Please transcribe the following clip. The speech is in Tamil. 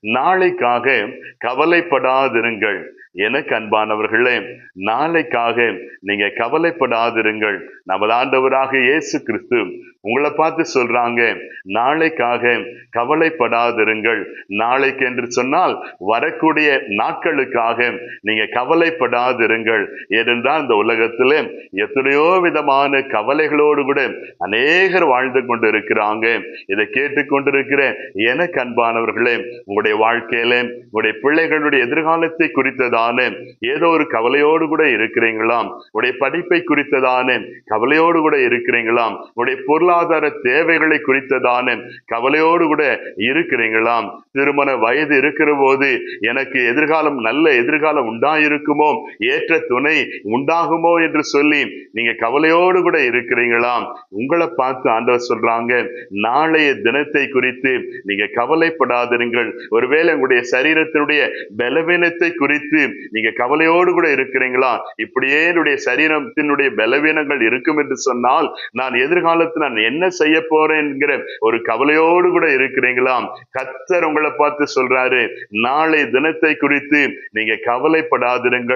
நாளைக்காக கவலைப்படாதிருங்கள். எனக்கு அன்பானவர்களே நாளைக்காக நீங்க கவலைப்படாதிருங்கள். நமது ஆண்டவராக இயேசு கிறிஸ்து உங்களை பார்த்து சொல்றாங்க. நாளைக்காக கவலைப்படாதிருங்கள். நாளைக்கு என்று சொன்னால் வரக்கூடிய நாட்களுக்காக நீங்க கவலைப்படாதிருங்கள். ஏனென்றால் இந்த உலகத்தில் எத்தனையோ விதமான கவலைகளோடு கூட அநேகர் வாழ்ந்து கொண்டிருக்கிறாங்க. இதை கேட்டுக்கொண்டிருக்கிற எனக்கு அன்பானவர்களே உங்களுடைய வாழ்க்கையில உங்களுடைய பிள்ளைகளுடைய எதிர்காலத்தை குறித்ததான ஏதோ ஒரு கவலையோடு கூட இருக்கிறீங்களாம். உடைய படிப்பை குறித்ததான கவலையோடு கூட இருக்கிறீங்களாம். உடைய பொருளாதார பொருளாதார தேவைகளை குறித்ததான கவலையோடு கூட இருக்கிறீங்களாம். திருமண வயது இருக்கிற போது எனக்கு எதிர்காலம் நல்ல எதிர்காலம் உண்டாயிருக்குமோ? ஏற்ற துணை உண்டாகுமோ என்று சொல்லி நீங்க கவலையோடு கூட இருக்கிறீங்களாம். உங்களை பார்த்து ஆண்டவர் சொல்றாங்க நாளைய தினத்தை குறித்து நீங்க கவலைப்படாதிருங்கள். ஒருவேளை உங்களுடைய சரீரத்தினுடைய பலவீனத்தை குறித்து நீங்க கவலையோடு கூட இருக்கிறீங்களா இப்படியே என்னுடைய சரீரத்தினுடைய பலவீனங்கள் இருக்கும் என்று சொன்னால் நான் எதிர்காலத்தில் நான் என்ன செய்ய போறேன் என்கிற ஒரு கவலையோடு கூட இருக்கிறீங்களா கத்தர் உங்களை பார்த்து சொல்றாரு நாளை தினத்தை குறித்து நீங்க கவலைப்படாதிருங்கள்.